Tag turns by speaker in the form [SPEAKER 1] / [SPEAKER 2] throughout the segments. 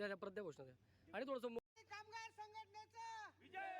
[SPEAKER 1] द्या द्या, परत द्या घोषणा द्या. आणि थोडंसं
[SPEAKER 2] कामगार संघटनेचा महाराष्ट्र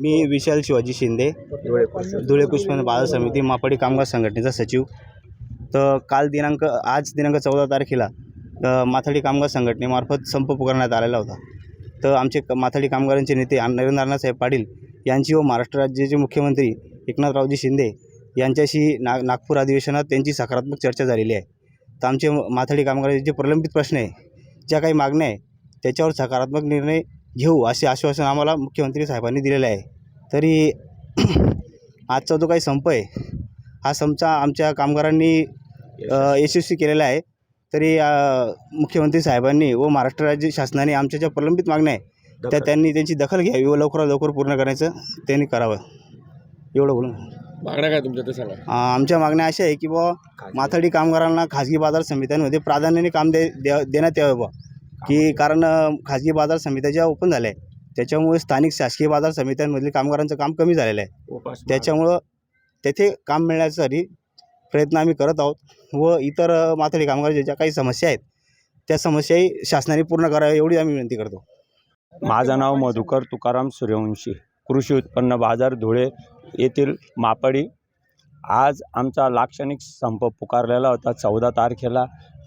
[SPEAKER 3] मी विशाल शिवाजी शिंदे धुळे पुष्पन बाजार समिती मापाडी कामगार संघटनेचा सचिव. तर काल दिनांक आज दिनांक चौदा तारखेला माथाडी कामगार संघटनेमार्फत संप पुकारण्यात आलेला होता. तर आमचे माथाडी कामगारांचे नेते नरेंद्र अण्णासाहेब पाटील यांची व महाराष्ट्र राज्याचे मुख्यमंत्री एकनाथरावजी शिंदे यांच्याशी ना नागपूर अधिवेशनात त्यांची सकारात्मक चर्चा झालेली आहे. तर आमचे माथाडी कामगारांचे जे प्रलंबित प्रश्न आहे ज्या काही मागण्या आहे त्याच्यावर सकारात्मक निर्णय घेऊ असे आश्वासन आम्हाला मुख्यमंत्री साहेबांनी दिलेलं आहे. तरी आजचा जो काही संप आहे हा संपचा आमच्या कामगारांनी यशस्वी केलेला आहे. तरी मुख्यमंत्री साहेबांनी व महाराष्ट्र राज्य शासनाने आमच्या ज्या प्रलंबित मागण्या आहे त्या त्यांनी त्यांची दखल घ्यावी व लवकरात लवकर पूर्ण करण्याचं त्यांनी करावं. एवढं बोलून.
[SPEAKER 1] मागण्या काय तुमच्या ते सांगा.
[SPEAKER 3] आमच्या मागण्या अशा आहे की बुवा माथाडी कामगारांना खाजगी बाजार समित्यांमध्ये प्राधान्याने काम दे देण्यात यावं बुवा. की कारण खाजगी बाजार समित्या ज्या ओपन झाल्या आहे त्याच्यामुळे स्थानिक शासकीय बाजार समित्यांमधील कामगारांचं काम कमी झालेलं आहे. त्याच्यामुळं तेथे काम मिळण्यासाठी प्रयत्न आम्ही करत आहोत व इतर अ, माथाडी कामगारांच्या ज्या काही समस्या आहेत त्या समस्याही शासनाने पूर्ण कराव्या एवढी आम्ही विनंती करतो.
[SPEAKER 4] माझं नाव मधुकर तुकाराम सूर्यवंशी कृषी उत्पन्न बाजार धुळे येथील मापडी. आज आमचा लाक्षणिक संप पुकारलेला होता चौदा तारखेला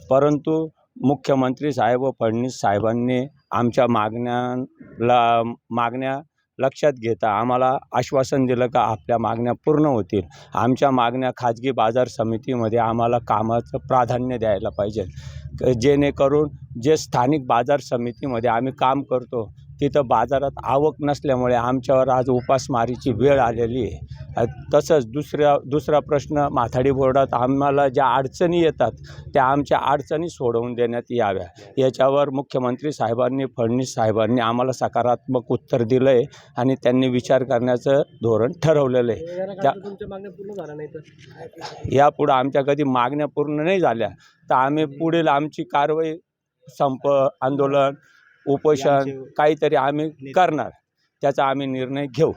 [SPEAKER 4] परंतु मुख्यमंत्री साहेब व फडणवीस साहेबांनी आमच्या मागण्याला मागण्या लक्षात घेता आम्हाला आश्वासन दिलं का आपल्या मागण्या पूर्ण होतील. आमच्या मागण्या खाजगी बाजार समितीमध्ये आम्हाला कामाचं प्राधान्य द्यायला पाहिजे. क- जेणेकरून जे स्थानिक बाजार समितीमध्ये आम्ही काम करतो तिथं बाजारात आवक नसल्यामुळे आमच्यावर आज उपासमारीची वेळ आलेली आहे. तसंच दुसऱ्या दुसरा प्रश्न माथाडी बोर्डात आम्हाला ज्या अडचणी येतात त्या आमच्या अडचणी सोडवून देण्यात याव्या. याच्यावर मुख्यमंत्री साहेबांनी फडणवीस साहेबांनी आम्हाला सकारात्मक उत्तर दिलं आहे आणि त्यांनी विचार करण्याचं धोरण ठरवलेलं आहे. त्या- यापुढं आमच्या कधी मागण्या पूर्ण नाही झाल्या. तर आम्ही पुढील आमची कारवाई संप आंदोलन उपोषण काहीतरी आम्ही करणार त्याचा आम्ही निर्णय घेऊ.